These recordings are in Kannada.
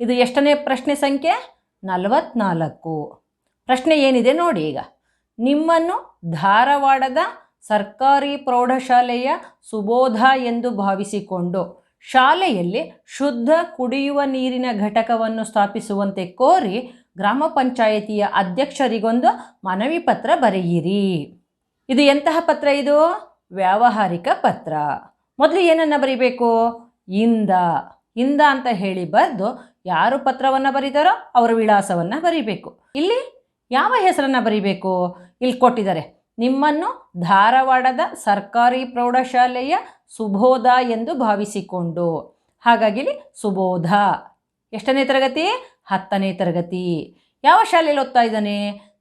ಇದು ಎಷ್ಟನೇ ಪ್ರಶ್ನೆ ಸಂಖ್ಯೆ? ನಲವತ್ನಾಲ್ಕು. ಪ್ರಶ್ನೆ ಏನಿದೆ ನೋಡಿ ಈಗ. ನಿಮ್ಮನ್ನು ಧಾರವಾಡದ ಸರ್ಕಾರಿ ಪ್ರೌಢಶಾಲೆಯ ಸುಬೋಧ ಎಂದು ಭಾವಿಸಿಕೊಂಡು ಶಾಲೆಯಲ್ಲಿ ಶುದ್ಧ ಕುಡಿಯುವ ನೀರಿನ ಘಟಕವನ್ನು ಸ್ಥಾಪಿಸುವಂತೆ ಕೋರಿ ಗ್ರಾಮ ಪಂಚಾಯಿತಿಯ ಅಧ್ಯಕ್ಷರಿಗೊಂದು ಮನವಿ ಪತ್ರ ಬರೆಯಿರಿ. ಇದು ಎಂತಹ ಪತ್ರ ಇದು? ವ್ಯಾವಹಾರಿಕ ಪತ್ರ. ಮೊದಲು ಏನನ್ನು ಬರೀಬೇಕು? ಇಂದ. ಇಂದ ಅಂತ ಹೇಳಿ ಬರೆದು ಯಾರು ಪತ್ರವನ್ನು ಬರೀತಾರೋ ಅವರ ವಿಳಾಸವನ್ನು ಬರೀಬೇಕು. ಇಲ್ಲಿ ಯಾವ ಹೆಸರನ್ನು ಬರೀಬೇಕು? ಇಲ್ಲಿ ಕೊಟ್ಟಿದ್ದಾರೆ, ನಿಮ್ಮನ್ನು ಧಾರವಾಡದ ಸರ್ಕಾರಿ ಪ್ರೌಢಶಾಲೆಯ ಸುಬೋಧ ಎಂದು ಭಾವಿಸಿಕೊಂಡು. ಹಾಗಾಗಿ ಇಲ್ಲಿ ಸುಬೋಧ. ಎಷ್ಟನೇ ತರಗತಿ? ಹತ್ತನೇ ತರಗತಿ. ಯಾವ ಶಾಲೆಯಲ್ಲಿ ಓದ್ತಾ ಇದ್ದಾನೆ?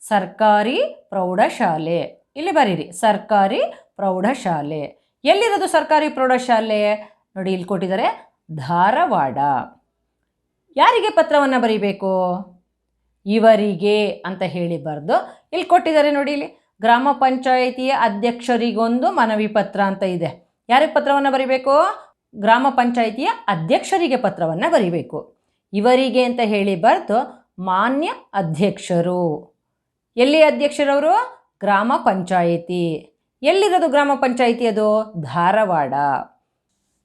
ಸರ್ಕಾರಿ ಪ್ರೌಢಶಾಲೆ. ಇಲ್ಲಿ ಬರೀರಿ, ಸರ್ಕಾರಿ ಪ್ರೌಢಶಾಲೆ. ಎಲ್ಲಿರೋದು ಸರ್ಕಾರಿ ಪ್ರೌಢಶಾಲೆ? ನೋಡಿ, ಇಲ್ಲಿ ಕೊಟ್ಟಿದ್ದಾರೆ ಧಾರವಾಡ. ಯಾರಿಗೆ ಪತ್ರವನ್ನು ಬರೀಬೇಕು? ಇವರಿಗೆ ಅಂತ ಹೇಳಿ ಬರೆದು ಇಲ್ಲಿ ಕೊಟ್ಟಿದ್ದಾರೆ ನೋಡಿ ಇಲ್ಲಿ. ಗ್ರಾಮ ಪಂಚಾಯಿತಿಯ ಅಧ್ಯಕ್ಷರಿಗೊಂದು ಮನವಿ ಪತ್ರ ಅಂತ ಇದೆ. ಯಾರಿಗೆ ಪತ್ರವನ್ನು ಬರೀಬೇಕು? ಗ್ರಾಮ ಪಂಚಾಯಿತಿಯ ಅಧ್ಯಕ್ಷರಿಗೆ ಪತ್ರವನ್ನು ಬರೀಬೇಕು. ಇವರಿಗೆ ಅಂತ ಹೇಳಿ ಬರೆದು ಮಾನ್ಯ ಅಧ್ಯಕ್ಷರು. ಎಲ್ಲಿ ಅಧ್ಯಕ್ಷರವರು? ಗ್ರಾಮ ಪಂಚಾಯಿತಿ. ಎಲ್ಲಿರೋದು ಗ್ರಾಮ ಪಂಚಾಯಿತಿ ಅದು ಧಾರವಾಡ.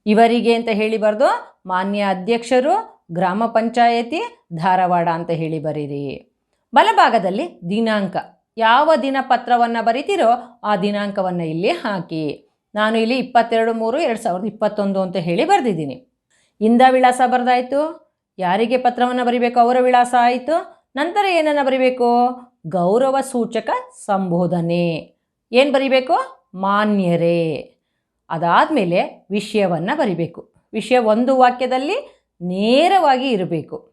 ಇವರಿಗೆ ಅಂತ ಹೇಳಿ ಬರೆದು ಮಾನ್ಯ ಅಧ್ಯಕ್ಷರು, ಗ್ರಾಮ ಪಂಚಾಯತಿ, ಧಾರವಾಡ ಅಂತ ಹೇಳಿ ಬರೀರಿ. ಬಲಭಾಗದಲ್ಲಿ ದಿನಾಂಕ. ಯಾವ ದಿನ ಪತ್ರವನ್ನು ಬರಿತೀರೋ ಆ ದಿನಾಂಕವನ್ನು ಇಲ್ಲಿ ಹಾಕಿ. ನಾನು ಇಲ್ಲಿ ಇಪ್ಪತ್ತೆರಡು ಮೂರು ಎರಡು ಸಾವಿರದ ಇಪ್ಪತ್ತೊಂದು ಅಂತ ಹೇಳಿ ಬರೆದಿದ್ದೀನಿ. ಇಂದ ವಿಳಾಸ ಬರೆದಾಯಿತು. ಯಾರಿಗೆ ಪತ್ರವನ್ನು ಬರಿಬೇಕು ಅವರ ವಿಳಾಸ ಆಯಿತು. ನಂತರ ಏನನ್ನು ಬರಿಬೇಕು? ಗೌರವ ಸೂಚಕ ಸಂಬೋಧನೆ. ಏನು ಬರಿಬೇಕು? ಮಾನ್ಯರೇ. ಅದಾದಮೇಲೆ ವಿಷಯವನ್ನು ಬರಿಬೇಕು. ವಿಷಯ ಒಂದು ವಾಕ್ಯದಲ್ಲಿ ನೇರವಾಗಿ ಇರಬೇಕು.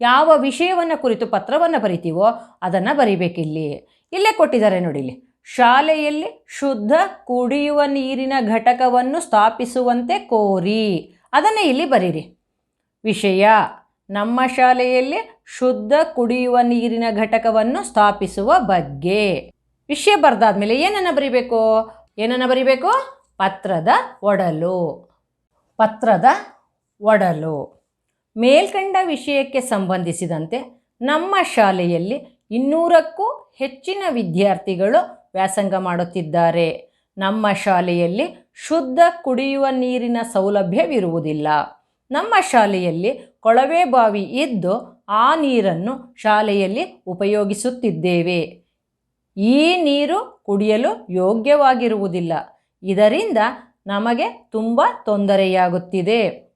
ಯಾವ ವಿಷಯವನ್ನು ಕುರಿತು ಪತ್ರವನ್ನು ಬರಿತೀವೋ ಅದನ್ನು ಬರಿಬೇಕಿಲ್ಲಿ. ಇಲ್ಲೇ ಕೊಟ್ಟಿದ್ದಾರೆ ನೋಡಿ ಇಲ್ಲಿ ಶಾಲೆಯಲ್ಲಿ ಶುದ್ಧ ಕುಡಿಯುವ ನೀರಿನ ಘಟಕವನ್ನು ಸ್ಥಾಪಿಸುವಂತೆ ಕೋರಿ. ಅದನ್ನೇ ಇಲ್ಲಿ ಬರೀರಿ. ವಿಷಯ, ನಮ್ಮ ಶಾಲೆಯಲ್ಲಿ ಶುದ್ಧ ಕುಡಿಯುವ ನೀರಿನ ಘಟಕವನ್ನು ಸ್ಥಾಪಿಸುವ ಬಗ್ಗೆ. ವಿಷಯ ಬರೆದಾದ್ಮೇಲೆ ಏನನ್ನು ಬರಿಬೇಕು? ಏನನ್ನು ಬರಿಬೇಕು? ಪತ್ರದ ಒಡಲು. ಪತ್ರದ ಒಡಲು. ಮೇಲ್ಕಂಡ ವಿಷಯಕ್ಕೆ ಸಂಬಂಧಿಸಿದಂತೆ ನಮ್ಮ ಶಾಲೆಯಲ್ಲಿ ಇನ್ನೂರಕ್ಕೂ ಹೆಚ್ಚಿನ ವಿದ್ಯಾರ್ಥಿಗಳು ವ್ಯಾಸಂಗ ಮಾಡುತ್ತಿದ್ದಾರೆ. ನಮ್ಮ ಶಾಲೆಯಲ್ಲಿ ಶುದ್ಧ ಕುಡಿಯುವ ನೀರಿನ ಸೌಲಭ್ಯವಿರುವುದಿಲ್ಲ. ನಮ್ಮ ಶಾಲೆಯಲ್ಲಿ ಕೊಳವೆ ಬಾವಿ ಇದ್ದು ಆ ನೀರನ್ನು ಶಾಲೆಯಲ್ಲಿ ಉಪಯೋಗಿಸುತ್ತಿದ್ದೇವೆ. ಈ ನೀರು ಕುಡಿಯಲು ಯೋಗ್ಯವಾಗಿರುವುದಿಲ್ಲ. ಇದರಿಂದ ನಮಗೆ ತುಂಬ ತೊಂದರೆಯಾಗುತ್ತಿದೆ.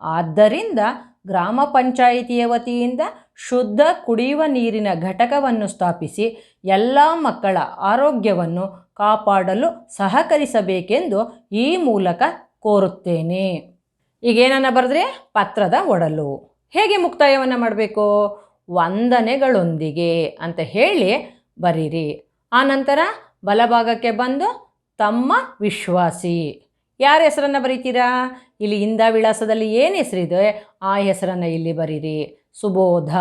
ಆದ್ದರಿಂದ ಗ್ರಾಮ ಪಂಚಾಯಿತಿಯ ವತಿಯಿಂದ ಶುದ್ಧ ಕುಡಿಯುವ ನೀರಿನ ಘಟಕವನ್ನು ಸ್ಥಾಪಿಸಿ ಎಲ್ಲ ಮಕ್ಕಳ ಆರೋಗ್ಯವನ್ನು ಕಾಪಾಡಲು ಸಹಕರಿಸಬೇಕೆಂದು ಈ ಮೂಲಕ ಕೋರುತ್ತೇನೆ. ಈಗೇನನ್ನ ಬರೆದ್ರೆ? ಪತ್ರದ ಒಡಲು. ಹೇಗೆ ಮುಕ್ತಾಯವನ್ನು ಮಾಡಬೇಕು? ವಂದನೆಗಳೊಂದಿಗೆ ಅಂತ ಹೇಳಿ ಬರೀರಿ. ಆನಂತರ ಬಲಭಾಗಕ್ಕೆ ಬಂದು ತಮ್ಮ ವಿಶ್ವಾಸಿ. ಯಾರ ಹೆಸರನ್ನು ಬರೀತೀರಾ? ಇಲ್ಲಿ ಇಂದ ವಿಳಾಸದಲ್ಲಿ ಏನು ಹೆಸರಿದೆ? ಆ ಹೆಸರನ್ನು ಇಲ್ಲಿ ಬರೀರಿ. ಸುಬೋಧ.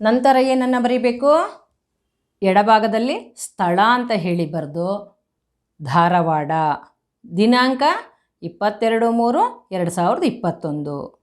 ನಂತರ ಏನನ್ನು ಬರೀಬೇಕು? ಎಡಭಾಗದಲ್ಲಿ ಸ್ಥಳ ಅಂತ ಹೇಳಿ ಬರೆದು ಧಾರವಾಡ. ದಿನಾಂಕ ಇಪ್ಪತ್ತೆರಡು ಮೂರು, ಎರಡು ಸಾವಿರದ ಇಪ್ಪತ್ತೊಂದು.